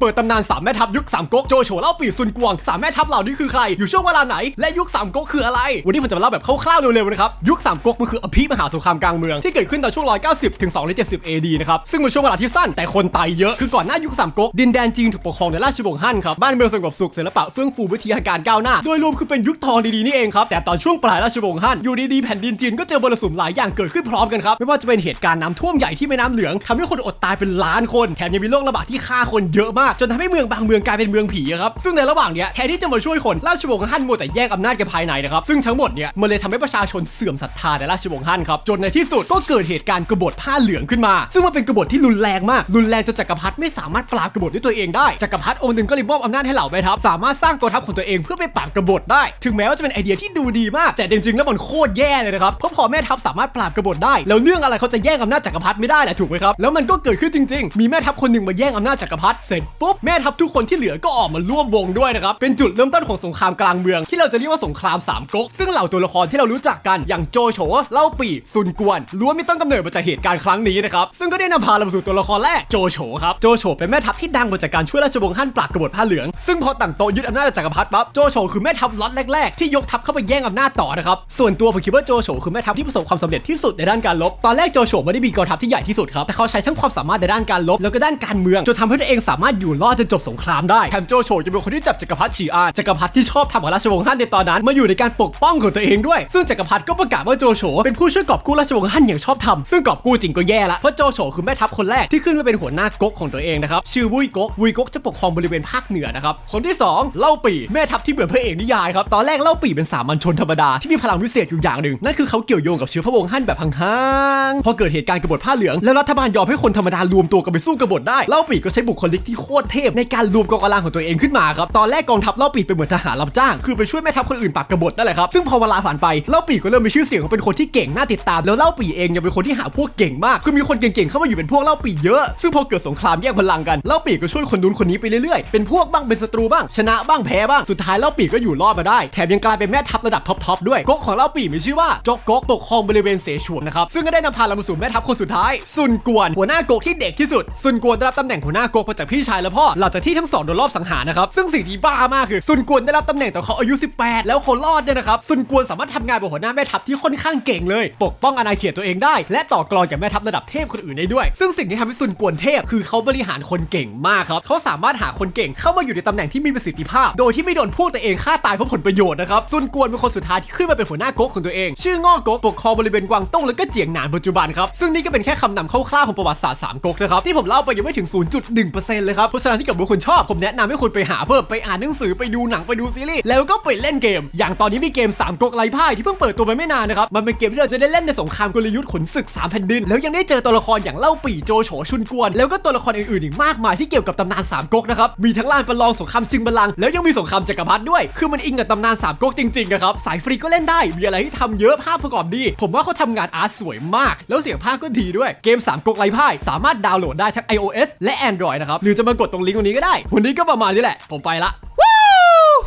เปิดตำนานสามแม่ทัพยุคสามก๊กโจโฉเล่าปีซุนกวงสามแม่ทัพเหล่านี้คือใคร อยู่ช่วงเวลาไหน และยุคสามก๊กคืออะไร วันนี้ผมจะมาเล่าแบบคร่าวๆเร็วๆนะครับ ยุคสามก๊กมันคืออภิมหาสงครามกลางเมืองที่เกิดขึ้นตอนช่วง 190 ถึง 270 AD นะครับ ซึ่งเป็นช่วงเวลาที่สั้นแต่คนตายเยอะ คือก่อนหน้ายุคสามก๊กดินแดนจีนถูกปกครองโดยราชวงศ์ฮั่นครับ บ้านเมืองสงบสุขศิลปะเฟื่องฟูวิทยาการก้าวหน้า โดยรวมคือเป็นยุคทองดีๆนี่เองครับ แต่ตอนช่วงปลายราชวงศ์ฮั่นอยู่ดีๆแผ่นดินจีนก็เจอมรสุมหลายอย่างเกิดขึ้นพร้อมกันครับ ไม่ว่าจะเป็นเหตุการณ์น้ำท่วมใหญ่ที่แม่น้ำเหลืองทำให้คนอดตายเป็นล้านคน แถมยังมีโรคระบาดที่ฆ่าคนเยอะมากจนทำให้เมืองบางเมืองกลายเป็นเมืองผีครับซึ่งในระหว่างเนี้ยแทนที่จะมาช่วยคนราชวงศ์ฮั่นมัวแต่แย่งอำนาจกันภายในนะครับซึ่งทั้งหมดเนี่ยมันเลยทำให้ประชาชนเสื่อมศรัทธาในราชวงศ์ฮั่นครับจนในที่สุดก็เกิดเหตุการณ์กบฏผ้าเหลืองขึ้นมา ซึ่งมันเป็นกบฏที่รุนแรงมากรุนแรงจนจักรพรรดิไม่สามารถปราบกบฏด้วยตัวเองได้จักรพรรดิองค์หนึ่งก็เลยมอบอำนาจให้เหล่าแม่ทัพสามารถสร้างตัวทัพของตัวเองเพื่อไปปราบกบฏได้ ถึงแม้ว่าจะเป็นไอเดียที่ดูดีมาก แต่จริงๆแล้วมันโคตรแย่เลยนะครับเพราะพอแม่ทัพสามารถปราบกบฏได้ แล้วเรื่องอะไรเขาจะแย่งอำนาจจักรพรรดิไม่ได้แหละถูกไหมครับแล้วมันก็เกิดขึ้นจริง ๆ มีแม่ทัพคนหนึ่งมาแย่งอำนาจจักรพรรดิเสร็จปุ๊บแม่ทัพทุกคนที่เหลือก็ออกมาร่วมวงด้วยนะครับเป็นจุดเริ่มต้นของสงครามกลางเมือง ที่เราจะเรียกว่าสงครามสามก๊กซึ่งเหล่าตัวละครที่เรารู้จักกันอย่างโจโฉเล่าปี่ซุนกวนล้วนมีต้นกำเนิดมาจากเหตุการณ์ครั้งนี้นะครับซึ่งก็ได้นำพาเราสู่ตัวละครแรกโจโฉครับโจโฉเป็นแม่ทัพที่ดังมาจากการช่วยราชวงศ์ฮั่นปราบกบฏผ้าเหลือง ซึ่งพอตั้งโตยึดอำนาจจากจักรพรรดิปั๊บโจโฉคือแม่ทัพล็อตแรกๆที่ยกทัพเข้าไปแย่งอำนาจต่อนะครับส่วนตัวผมคิดว่าโจโฉคือแม่ทัพที่ประสบความสำเร็จที่สุดในด้านการรบตอนแรกโจโฉไม่ได้มีกองทัพที่ใหญ่ที่สุดครับแต่เขาใช้ทั้งความสามารถในด้านการรบแล้วก็ด้านการเมืองจนทำให้ตัวเองสามารถอยู่รอดจนจบสงครามได้แถมโจโฉจะเป็นคนที่จับจักรพรรดิฉีอานจักรพรรดิที่ชอบทำกับราชวงศ์ฮั่นในตอนนั้นมาอยู่ในการปกป้องของตัวเองด้วย ซึ่งจักรพรรดิก็ประกาศว่าโจโฉเป็นผู้ช่วยกอบกู้ราชวงศ์ฮั่นอย่างชอบธรรมซึ่งกอบกู้จริงก็แย่ละเพราะโจโฉคือแม่ทัพคนแรกที่ขึ้นมาเป็นหัวหน้าก๊กของตัวเองนะครับชื่อวุ้ยก๊กวุ้ยก๊กจะปกครองบริเวณภาคเหนือนะครับคนที่สองเล่าปี่แม่ทัพที่เหมือนพระเอกนิยายครับตอนแรกเล่าปี่เป็นสามัญชนธรรมดาที่มีพลังวิเศษอยู่อย่างหนึ่งนั่นคือเขาเกี่ยวโยงกับเชื้อพระวงศ์ฮั่นแบบห่างๆพอเกิดเหตุการณ์กบฏผ้าเหลืองแล้วรัฐบาลยอมให้คนธรรมดารวมตัวกันไปสู้กบฏได้เล่าปี่ก็ใช้บุคลิกที่โคตรเทพในการรวมกองกำลังของตัวเองขึ้นมาครับ ตอนแรกกองทัพเล่าปีเป็นเหมือนทหารรับจ้าง คือไปช่วยแม่ทัพคนอื่นปราบกบฏนั่นแหละครับ ซึ่งพอเวลาผ่านไปเล่าปีก็เริ่มมีชื่อเสียงว่าเป็นคนที่เก่งน่าติดตาม แล้วเล่าปีเองยังเป็นคนที่หาพวกเก่งมาก คือมีคนเก่งๆเข้ามาอยู่เป็นพวกเล่าปีเยอะ ซึ่งพอเกิดสงครามแย่งพลังกัน เล่าปีก็ช่วยคนนู้นคนนี้ไปเรื่อยๆ เป็นพวกบ้างเป็นศัตรูบ้าง ชนะบ้างแพ้บ้าง สุดท้ายเล่าปีก็อยู่รอดมาได้ แถมยังกลายเป็นแม่ทัพระดับท็อปๆด้วยก๊กของเล่าปีมีชื่อว่าจกก๊กปกครองบริเวณเสฉวนนะครับ ซึ่งก็ได้นำพาเรามาสู่แม่ทัพคนสุดท้ายซุนกวนหัวหน้าก๊กที่เด็กที่สุดซุนกวนได้รับตำแหน่งหัวหน้าก๊กมาจากพี่ชายและพ่อหลังจากที่ทั้งสองโดนรอบสังหารนะครับซึ่งสิ่งที่บ้ามากคือซุนกวนได้รับตำแหน่งตอเขาอายุ 18 แล้วเขารอดเนี่ยนะครับซุนกวนสามารถทำงานเป็นหัวหน้าแม่ทัพที่ค่อนข้างเก่งเลย ปกป้องอาณาเขตตัวเองได้ และต่อกรกับแม่ทัพระดับเทพคนอื่นได้ด้วย ซึ่งสิ่งที่ทำให้ซุนกวนเทพคือเขาบริหารคนเก่งมากครับเขาสามารถหาคนเก่งเข้ามาอยู่ในตำแหน่งที่มีประสิทธิภาพ โดยที่ไม่โดนพวกตัวเองฆ่าตายเพราะผลประโยชน์นะครับซุนกวนเป็นคนสุดท้ายที่ขึ้นมาเป็นหัวหน้าก๊กของตัวเอง ชื่อง้อก๊กปกครองบริเวณกวางตุ้งแล้วก็เจียงหนานปัจจุบันครับซึ่งนี่ก็เป็นแค่คำนำคร่าวๆของประวัติศาสตร์สามก๊กนะครับที่ผมเล่าไปยังไม่ถึง 0.1%เลยครับพราะฉะนั้นที่กับคุณชอบ ผมแนะนำให้คุณไปหาเพิ่มไปอ่านหนังสือไปดูหนังไปดูซีรีส์แล้วก็ไปเล่นเกม อย่างตอนนี้มีเกมสามก๊กไร้พ่ายที่เพิ่งเปิดตัวไปไม่นานนะครับมันเป็นเกมที่เราจะได้เล่นในสงครามกลยุทธ์ขุนศึกสามแผ่นดิน แล้วยังได้เจอตัวละครอย่างเล่าปี่โจโฉชุนกวน แล้วก็ตัวละครอื่นๆอีกมากมายที่เกี่ยวกับตำนานสามก๊กนะครับมีทั้งลานประลองสงครามชิงบัลลังก์แล้วยังมีสงครามจักรพรรดิด้วย คือมันอิงกับตำนานสามก๊กจริงๆนะครับสายฟรีก็เล่นได้มีอะไรที่ทำเยอะภาพประกอบดี ผมว่าเขาทำงานอาร์ตสวยมาก แล้วเสียงภาคก็ดีด้วยเกมสามก๊กไร้พ่ายสามารถดาวน์โหลดได้ทั้ง iOS และ Android นะครับหรือจะมากดตรงลิงก์ตรงนี้ก็ได้ วันนี้ก็ประมาณนี้แหละ ผมไปละ